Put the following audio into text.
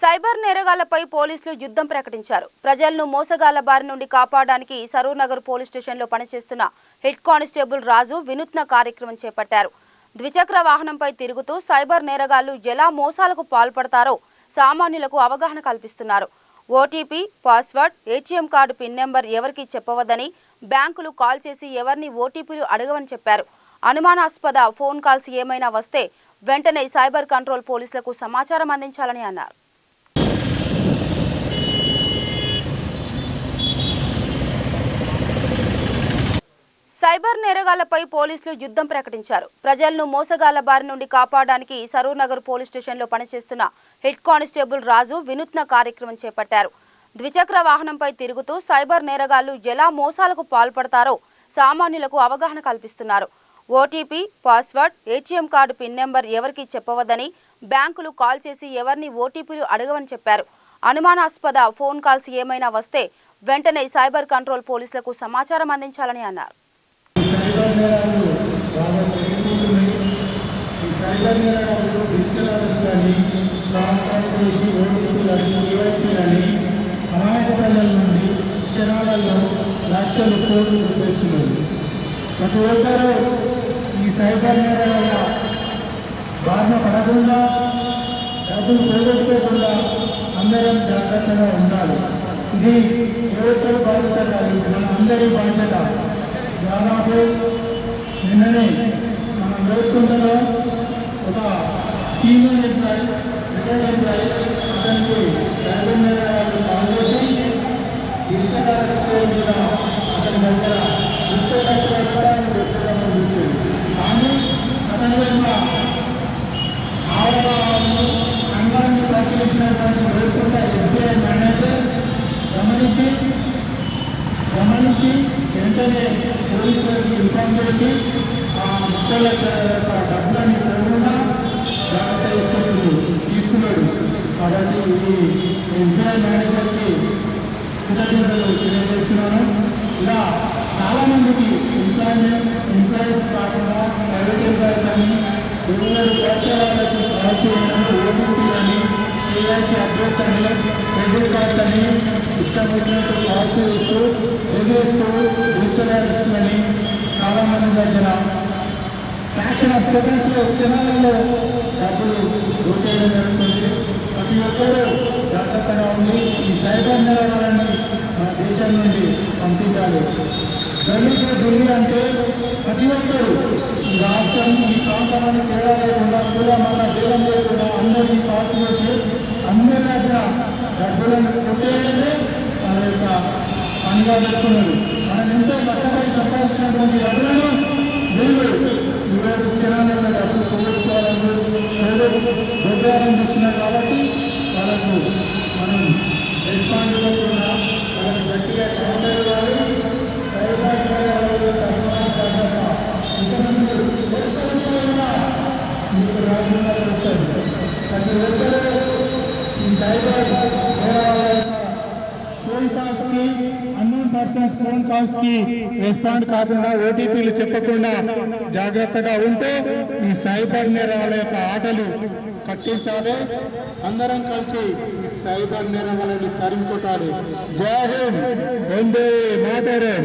Cyber నేరగాళ్ళపై పోలీసులు యుద్ధం ప్రకటించారు. ప్రజలను మోసగాళ్ళ బారి నుండి కాపాడడానికి సరూర్ నగర్ పోలీస్ స్టేషన్లో పనిచేస్తున్న హెడ్ కానిస్టేబుల్ రాజు వినూత్న కార్యక్రమం చేపట్టారు. ద్విచక్ర వాహనంపై తిరుగుతూ సైబర్ నేరగాళ్ళు ఎలా మోసాలకు పాల్పడతారో సామాన్యులకు అవగాహన కల్పిస్తున్నారు. OTP password ATM card pin number ఎవరికి చెప్పవద్దని బ్యాంకులు కాల్ చేసి ఎవరిని ఓటీపీలు అడగవని చెప్పారు. అనుమానాస్పద ఫోన్ కాల్స్ ఏమైనా వస్తే వెంటనే సైబర్ కంట్రోల్ పోలీసులకు సమాచారం అందించాలని అన్నారు. సైబర్ నేరగాళ్ళపై పోలీసులు యుద్ధం ప్రకటించారు. ప్రజలను మోసగాళ్ళ బారి నుండి కాపాడడానికి సరూర్ నగర్ పోలీస్ స్టేషన్లో పనిచేస్తున్న హెడ్ కానిస్టేబుల్ రాజు వినూత్న కార్యక్రమం చేపట్టారు. ద్విచక్ర వాహనంపై తిరుగుతూ సైబర్ నేరగాళ్ళు ఎలా మోసాలకు పాల్పడతారో సామాన్యులకు అవగాహన కల్పిస్తున్నారు. OTP password ATM card pin number ఎవరికి చెప్పవద్దని బ్యాంకులు కాల్ చేసి ఎవరిని ఓటీపీలు అడగవని చెప్పారు. అనుమానాస్పద ఫోన్ కాల్స్ ఏమైనా వస్తే వెంటనే సైబర్ కంట్రోల్ పోలీసులకు సమాచారం అందించాలని అన్నారు. సైబర్ నేరాలు బాగా పెరిగిపోతున్నాయి ఈ సైబర్ నేరాలు డిజిటల్ అరెస్ట్ కానీ కాంటాక్ట్ చేసి ఓటీపీలు అని కేవైసీ అమాయక ప్రజల నుండి క్షణాలలో లక్షలు కోట్లు చేస్తున్నారు ప్రతి ఒక్కరూ ఈ సైబర్ నేరాల బాధ పడకుండా డబ్బులు పోగొట్టుకోకుండా అందరం జాగ్రత్తగా ఉండాలి. ఇది ఏ ఒక్కరు బాధ్యత కాదు అందరి బాధ్యత. దాదాపు నిన్ననే మనం వేసుకుంటున్న ఒక సీనియర్ ఎంప్లాయ్ రిటైర్డ్ ఎంప్లాయ్ అతనికి సైబర్ నేరాలు కాల్చేసి డిజిటల్ మీద అతని దగ్గర ముప్పై పెట్టుకోవడం చూసింది కానీ అతని యొక్క ఆవరణను అంగాన్ని పరిశీలించినటువంటి వేసుకుంట ఎస్బీఐ మేనేజర్ గమనించి గమనించి వెంటనే పోలీసులకు ఇన్ఫామ్ చేసి ఆ ముప్పై లక్షల యొక్క డబ్బులని పోకుండా జాగ్రత్త తీసుకుంటూ తీసుకున్నాడు కాబట్టి ఈ ఎస్బీఐ మేనేజర్కి కృతజ్ఞతలు తెలియజేస్తున్నాను ఇలా చాలామందికి ఎంప్లాయ్మెంట్ ఎంప్లాయీస్ కాకుండా ప్రైవేట్ ఎంప్లాయీస్ అని రెగ్యులర్ పాఠశాలలకు కాల్ చేయడం ఓటీపీ అని కేవైసీ అప్డేట్ అని క్రెడిట్ కార్డ్స్ అని ఇష్టం వచ్చినట్టు కాల్ చేస్తూ బెదిరిస్తూ డిజిటల్ అరెస్ట్ దగ్గర ఫ్యాషన్ ఆఫ్ సెకండ్స్లో క్షణాలలో డబ్బులు దోచేయడం జరుగుతుంది ప్రతి ఒక్కరూ జాగ్రత్తగా ఉండి ఈ సైబర్ నేరాలని మన దేశం నుండి పంపించాలి. దళితులు ఢిల్లీ అంటే ప్రతి ఒక్కరూ ఈ రాష్ట్రం ఈ ప్రాంతాలను తేడా లేకుండా కూడా మన దేవం లేకుండా అందరినీ పాస్ చేసి అందరి దగ్గర డబ్బులను కొట్టేయడమే మన యొక్క పనిగా పెట్టుకున్నారు మనం ఎంతో కష్టపడి సంపాదించినటువంటి డబ్బులను వీళ్ళు ఈరోజు క్షణాలలో డబ్బులు పోగొట్టుకోవాలని దొడ్డాలనిపిస్తున్నారు కాబట్టి వాళ్ళకు మనం రెస్పాండ్ ఇవ్వకుండా వాళ్ళకి గట్టిగా కౌంటర్ ఇవ్వాలి సైబర్ నేరాల యొక్క సమాచారత ఇక నుండి ఒక్కరితో కూడా మీకు రాకుండా వస్తుంది ప్రతి ఒక్కరూ ఈ సైబర్ నేరాల యొక్క ఫోన్ కాల్స్కి అన్నోన్ పర్సన్స్ ఫోన్ కాల్స్కి రెస్పాండ్ కాకుండా ఓటీపీలు చెప్పకుండా జాగ్రత్తగా ఉంటే ఈ సైబర్ నేరాల యొక్క ఆటలు కట్టించాలి. అందరం కలిసి ఈ సైబర్ నేరాలని తరిమి కొట్టాలి జై హింద్. వందే మాతరం.